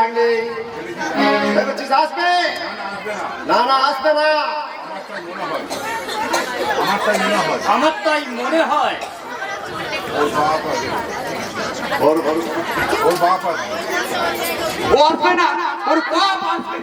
লাগলে। ভেবেছিস আসবে? না না আসবে না। মনে হয় আমার তাই মনে হয়। ওর বাপ আসবে না ওর বাপ আসবে।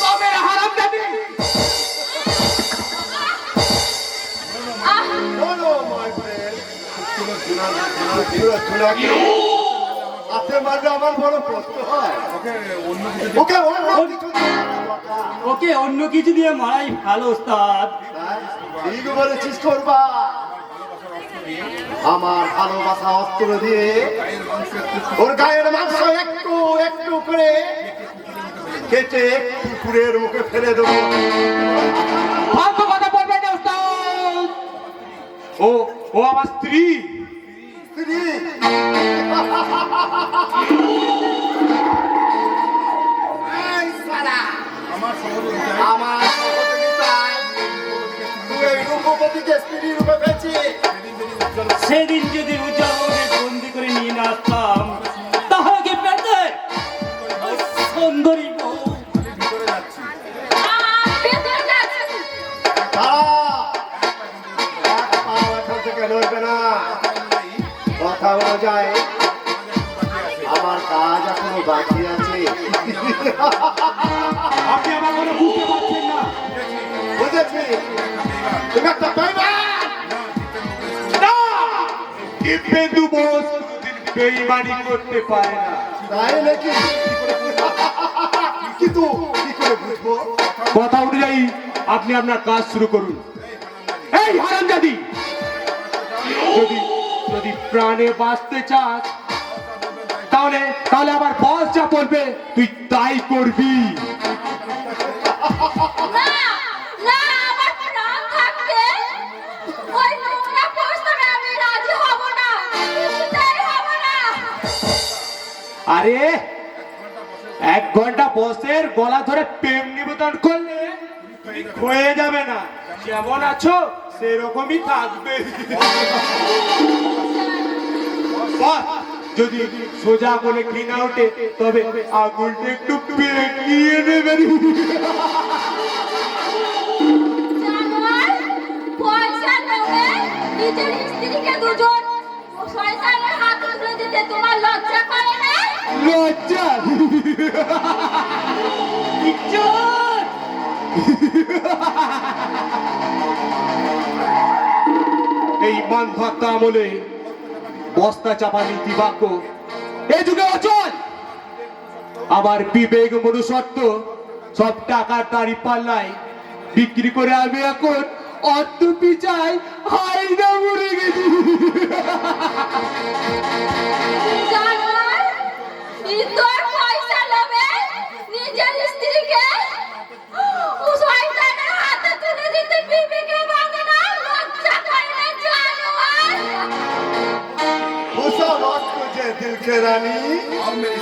তবে হারাম যাবি No, no, my friend. হাতে মারলে আমার বড় কষ্ট হয়। ওকে অন্য কিছু ওকে অন্য কিছু দিয়ে ওকে অন্য কিছু দিয়ে মারাই ভালো ওস্তাদ? ঠিক বলেছিস করবা আমার ভালোবাসা অস্ত্র দিয়ে ওর গায়ের মাংস একটু একটু করে কেটে কুকুরের মুখে ফেলে দেবো। ফালতু কথা বলবে না ও ও আমার স্ত্রী? আমার সহযোগিতায় আমার সহযোগিতায় তুই এই রূপবতীকে স্ত্রী রূপে পেয়েছিস? সেদিন যদি উজ্জ্বল বন্দি করে নিয়ে আসতাম। বেইমানি করতে পারে না। তাই নাকি? কিন্তু কি করে বুঝব? কথা অনুযায়ী আপনি আপনার কাজ শুরু করুন। এই হারামজাদি যদি যদি প্রাণে বাঁচতে চাস তাহলে তাহলে আবার বস যা বলবে তুই তাই করবি। আরে, এক ঘণ্টা বসের গলা ধরে প্রেম নিবেদন করলে হয়ে যাবে না। যেমন আছো, সেরকমই থাকবে। যদি সোজা বলে ঘৃণা ওঠে, তবে আঙুলটা একটু বেঁকিয়ে নেবেন নিজের স্ত্রীকে দুজন। তোমার লজ্জা করে না? লজ্জা ইজ্জত! এই মান ভক্ত আমলে বস্তা চাপা নীতি বাক্য এই যুগে অচল আমার বিবেক মনুষ্যত্ব সব টাকার দাড়ি পাল্লায় বিক্রি করে আমি এখন অর্থ পিছাই হাইনা Amen.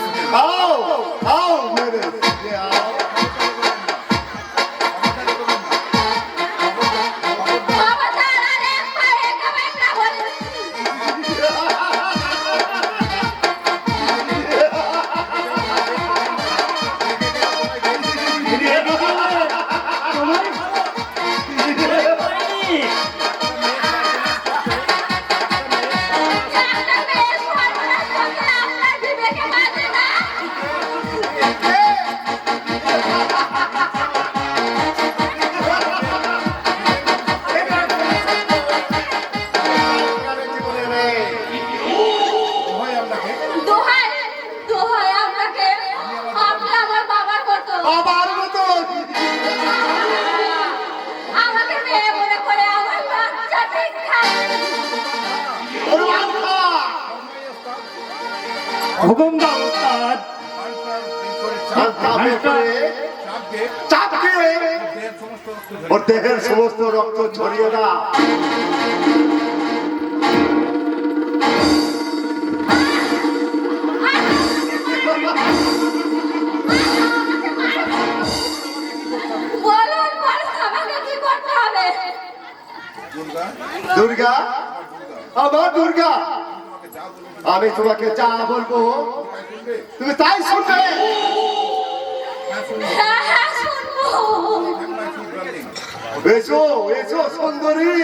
হুকুম দাও চাপ দিয়ে দেহের সমস্ত রক্ত ওর দেহের সমস্ত রক্ত ছড়িয়ে হবে? দুর্গা? দুর্গা আমার দুর্গা? আমি তোমাকে যা বলব, তুমি তাই শুনবে। এসো এসো সুন্দরী,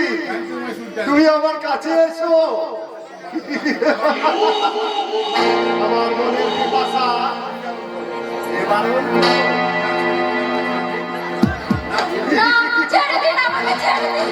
তুমি আমার কাছে এসো। আমার মনের পিপাসা এবারও না, ছেড়ে দিন আমাকে, ছেড়ে দিন।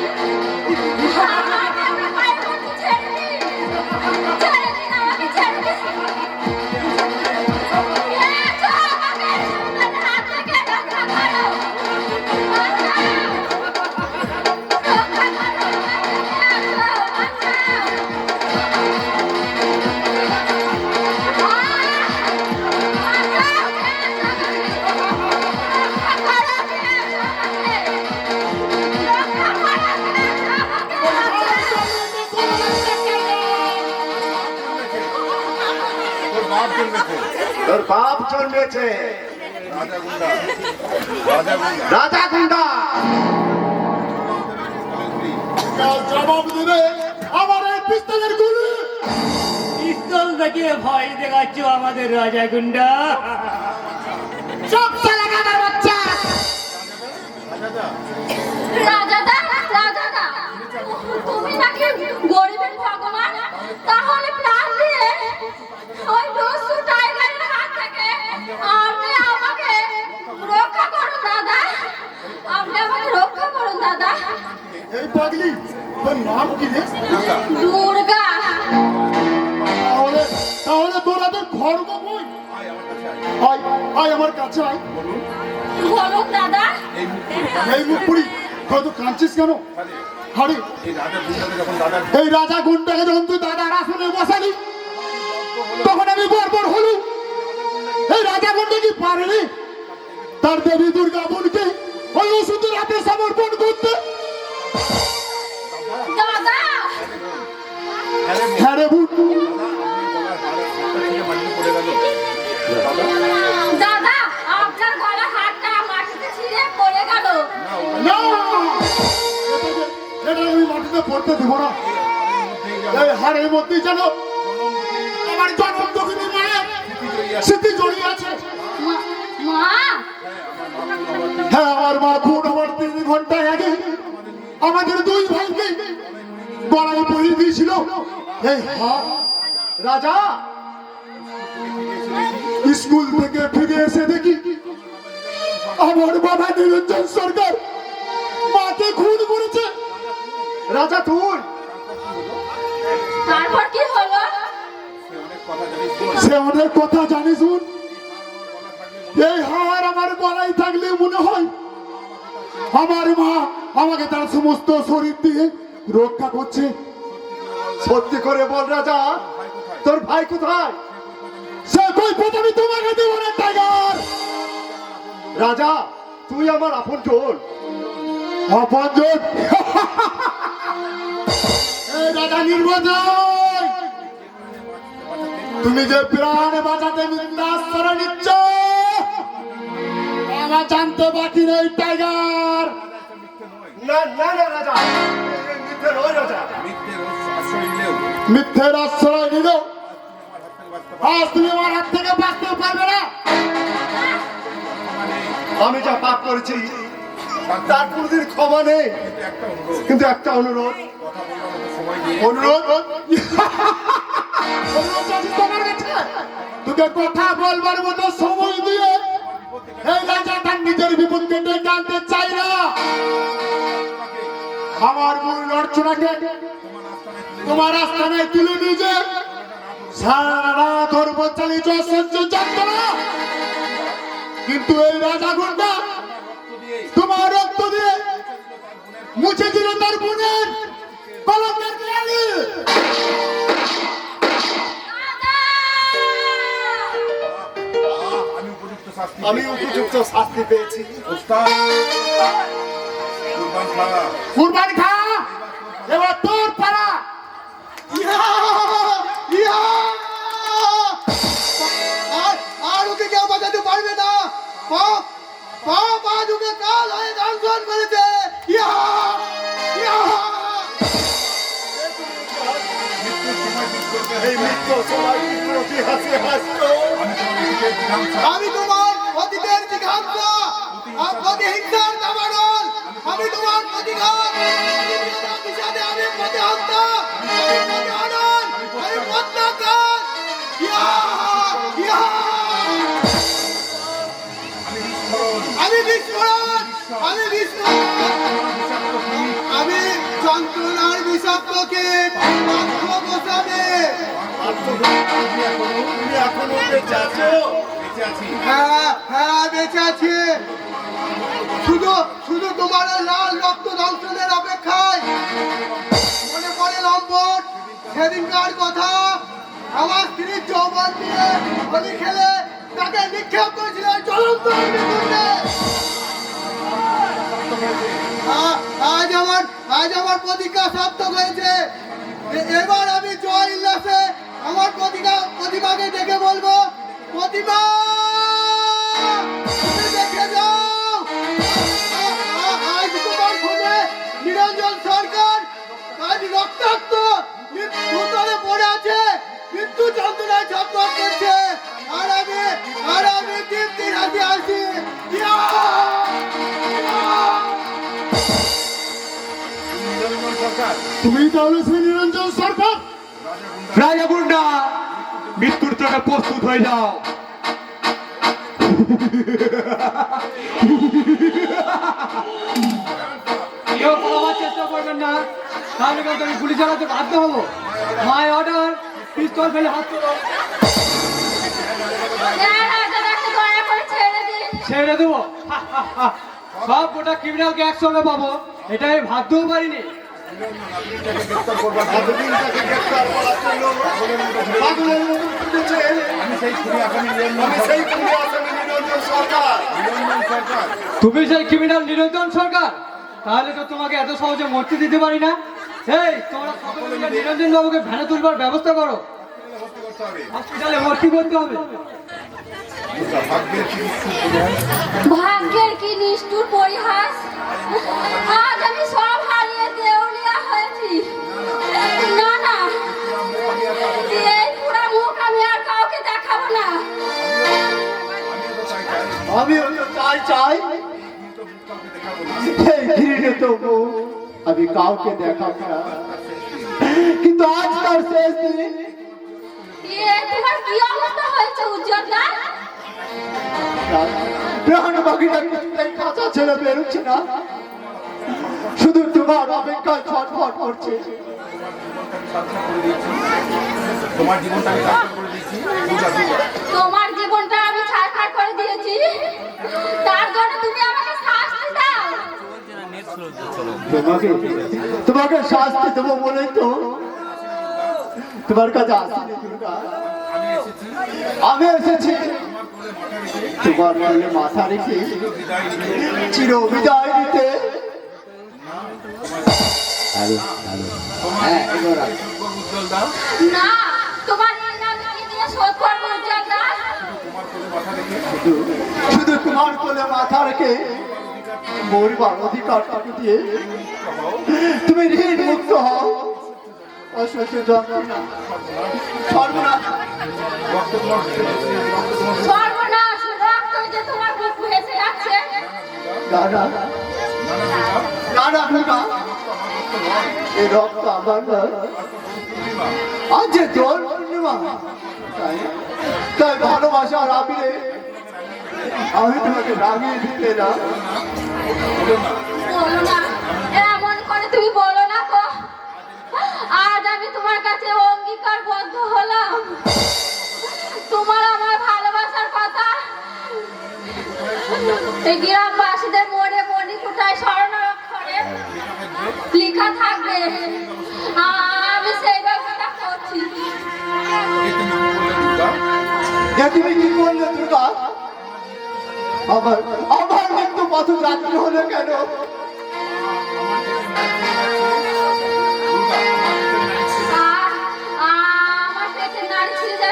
তোর বাপ জন্মেছে রাজা গুন্ডা। রাজা গুন্ডা রাজা গুন্ডা জবাব দেবে আমার এই পিস্তলের গুলি। পিস্তল দেখিয়ে ভয় দেখাচ্ছ আমাদের রাজা গুন্ডা। পাগলি তোর নাম কি রে? দুর্গা। তাহলে তাহলে তোরাদের খড়গ কই আয় আয় আমার কাছে আয়। বলুন দাদা। এই মুখ এই মুখ পুরি হয়তো কাঁদছিস কেন? দাদা এই রাজা গুন্ডাকে যখন তুই দাদার আসনে বসালি তখন আমি বর্বর হলু এই রাজা গুন্ডা কি পারেনি? তার দেবী দুর্গা বোনকে ওই ওষুধের হাতে সমর্পণ করতে দাদা! হ্যাঁ দাদা আপনার গলা হাতটা মাটিতে ছিঁড়ে পড়ে গেল। না। এটা আমি মাটিতে পড়তে দেবো না। এই হাড়ের মধ্যে যেন আমার জন্ম দক্ষিণী মায়ের স্মৃতি জড়িয়ে আছে। মা- মা! হ্যাঁ আমার মা খুন আমার তিন ঘণ্টা আগে আমাদের দুই ভাইকে গলায় পরিয়ে দিয়েছিল। রাজা স্কুল থেকে ফিরে এসে দেখি আমার বাবা নিরঞ্জন সরকার মাকে খুন করেছে। রাজা তুই? তারপর কি হলো? সে অনেক কথা জানি শুন। এই হার আমার গলায় থাকলে মনে হয় আমার মা আমাকে তার সমস্ত শরীর দিয়ে রক্ষা করছে। সত্যি করে বল রাজা, তোর ভাই কোথায়? সে কই প্রথমে তোমাকে দেবো না, টাইগার? রাজা, তুই আমার আপন জন। আপন জন? রাজা নির্বাচন তুমি যে প্রাণ বাঁচাতে মৃত্যুর নিচ্ছ আমার জানতে বাকি নেই টাইগার। না না না রাজা। মিথ্যে নয় রাজা। মিথ্যের আশ্রয় নিল আজ তুমি আমার হাত থেকে বাঁচতে পারবে না। আমি যা পাপ করেছি তার কোনদিন ক্ষমা নেই। কিন্তু একটা অনুরোধ। অনুরোধ? অনুরোধ তোমার কাছে? তোকে কথা বলবার মতো সময় দিয়ে এই রাজা নিজের বিপদকে ডেকে আনতে চাই না। আমার মূল অর্চনাকে তোমার আস্থানায় তুলে নিজে সারা রাত ওর উপর যন্ত্রণা কিন্তু এই রাজা গুন্ডা তোমার রক্ত দিয়ে মুছে দিল তার বোনের কলঙ্কের আমি উপযুক্ত শাস্তি পেয়েছি। কুরবান খা! এবার তোর আর আর ওকে কেউ বাঁচাতে পারবে না। কাল হয়ে করেছে ইয়া ইয়া এই সবাই হাসি হাসতো আমি তোমার আর প্রতিহিংসার দাবানল আমি তোমার প্রতিঘাত আমি আমি প্রতিহনন আমি পদ্মাকার ইয়া ইয়া আমি বিস্ফোরণ আমি বিস্ফোরণ আমি যন্ত্রণার হ্যাঁ হ্যাঁ বেঁচে আছি শুধু শুধু তোমার লাল রক্ত দংশনের অপেক্ষায়। মনে পড়ে লম্বট সেদিনকার কথা। আমার স্ত্রীর যৌবন দিয়ে হোলি খেলে তাকে নিক্ষেপ করেছিল জ্বলন্ত আজ আমার আজ আমার প্রতিজ্ঞা সার্থক হয়েছে। এবার আমি জয় উল্লাসে আমার প্রতিজ্ঞা প্রতিমাকে ডেকে বলব, প্রতিমা! রক্তাক্ত মৃত্যুতলে পড়ে আছে মৃত্যু যন্ত্রণায় ছটফট করছে আর আমি আর আমি! ইয়া! নিরঞ্জন সরকার তুমি তাহলে সেই নিরঞ্জন সরকার রাজা গুন্ডা মৃত্যুর জন্য প্রস্তুত হয়ে যাও কেউ চেষ্টা করবেন না তাহলে কিন্তু আমি গুলি চালাতে বাধ্য হব। মাই অর্ডার পিস্তল ফেলে হাত ছেড়ে দেবো। সব গোটা ক্রিমিনালকে একসঙ্গে পাবো। এটা আমি ভাবতেও পারিনি। তুমি সেই ক্রিমিনাল নিরঞ্জন সরকার? তাহলে তো তোমাকে এত সহজে মরতে দিতে পারি না। এই তোমরা সকলে মিলে নিরঞ্জন বাবুকে ভ্যানে তুলবার ব্যবস্থা করো। ভর্তি করতে হবে হসপিটালে ভর্তি করতে হবে। ভাগ্যের কি নিষ্ঠুর পরিহাস। আজ আমি সব হারিয়ে দেউলিয়া হয়েছি। না না। এই পুরা মুখ আমি আর কাউকে দেখাবো না। আমি চাই চাই। এই ঘৃণিত মুখ আমি কাউকে দেখাবো না কিন্তু আজ তার শেষ দিন এ তোমার কি অবস্থা হয়েছে উজ্জ্বল না প্রাণ বাকিটা কিছুতেই কাঁচা ছেলে বেরোচ্ছে না শুধু তোমার অপেক্ষায় ছটফট করছে তোমার জীবনটা আমি সার্থক করে দিয়েছি দুর্গা দুর্গা তোমার জীবনটা আমি ছাড়খাড় করে দিয়েছি তার জন্য তুমি তোমাকে? তোমাকে শাস্তি দেবো বলেই তো। তোমার কাছে দুর্গা। আমি এসেছি। তোমার কোলে মাথা রেখে চির বিদায় দিতে হ্যাঁ আসো। না তোমার শোধ তোমার কোলে মাথা রেখে মরবার অধিকারটুকু দিয়ে তুমি ঋণ মুক্ত হও। অসহ্য যন্ত্রণা সর্বনাশ। সর্বনাশ রক্ত যে তোমার বুক ভেসে যাচ্ছে। এই রক্ত আমার আজ যে দোল পূর্ণিমা তাই তাই ভালোবাসার আবিরে আমি তোমাকে রাগিয়ে দিতে না। এমন করে তুমি বলো না তো আজ আমি তোমার কাছে অঙ্গীকার বদ্ধ হলাম তোমার আমার ভালোবাসার কথা গ্রামবাসীদের মনে মনে কোথায় স্মরণ লেখা থাকবে আমি সেই ব্যবস্থা করছি আমার আমার পথ রাত্রি হলো কেন? আমার পেটে নাড়ি ছিঁড়ে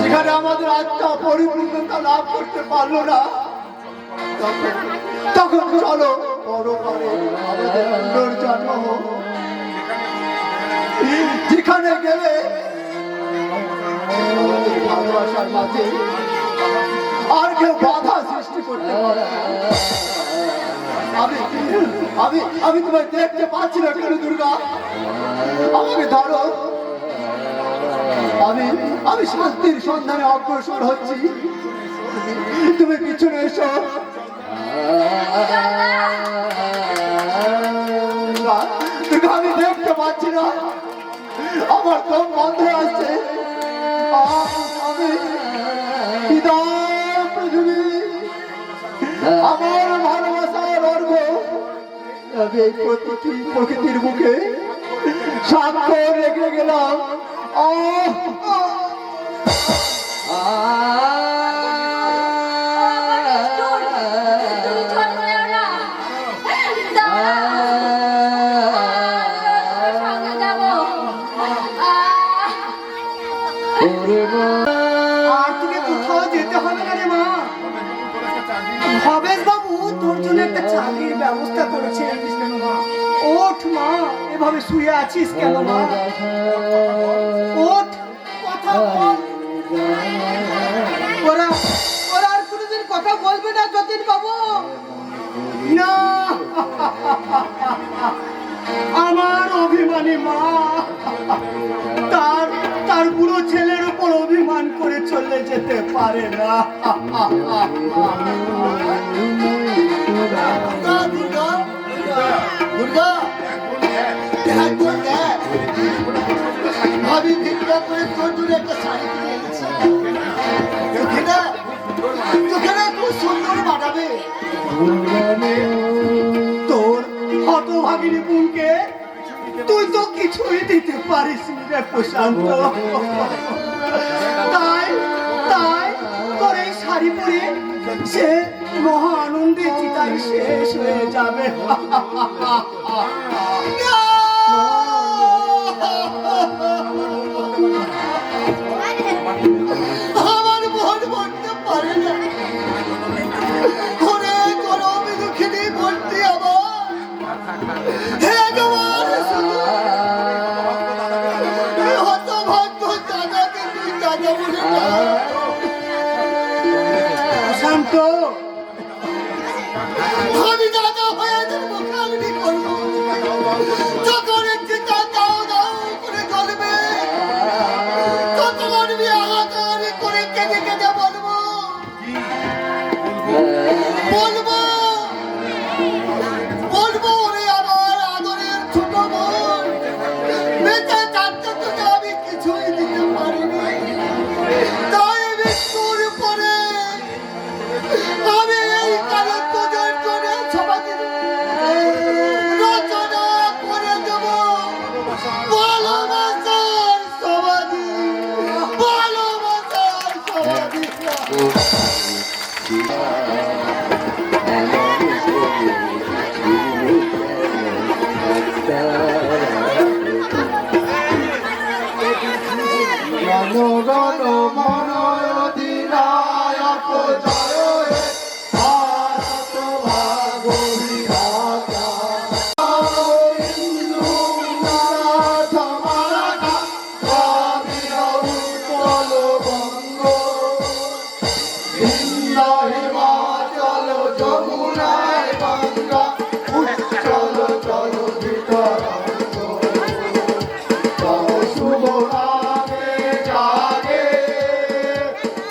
যেখানে আমাদের আত্মা পরিপূর্ণতা লাভ করতে পারল না, তখন চলো পরকালে আমাদের পুনর্জন্ম। যেখানে গেলে ভালোবাসার মাঝে আর কেউ বাধা সৃষ্টি করতে পারবে না। আমি আমি আমি তোমায় দেখতে পাচ্ছি না কেন, দুর্গা? আমাকে ধরো। আমি আমি শান্তির সন্ধানে অগ্রসর হচ্ছি। তুমি পিছনে এসো। আমি দেখতে পাচ্ছি না। আমার দম বন্ধ আছে আমি এই প্রকৃতি প্রকৃতির মুখে স্বাক্ষর রেখে গেলাম। আহ, একটা চাকরির ব্যবস্থা করেছে ওঠ মা, এভাবে শুয়ে আছিস কেন মা? ওঠ, কথা ওরা আর কোনোদিন কথা বলবে না যতীন বাবু। না। আমার অভিমানী মা, তার তার বুড়ো ছেলের উপর অভিমান করে চলে যেতে পারে না। তোর জন্য একটা শাড়ি তোর হতভাগিনী বোনকে তুই তো কিছুই দিতে পারিস রে প্রশান্ত। তাই তাই তোর এই শাড়ি পরে সে মহা আনন্দে চিতাই শেষ হয়ে যাবে। আমার Tek tek tek down.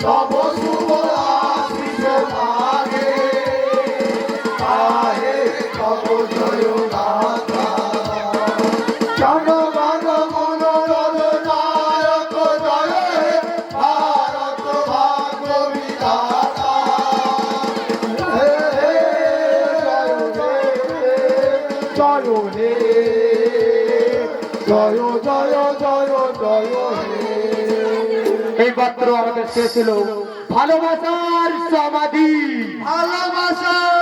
তব শুভ হলো ভালোবাসার সমাধি। ভালোবাসার সমাধি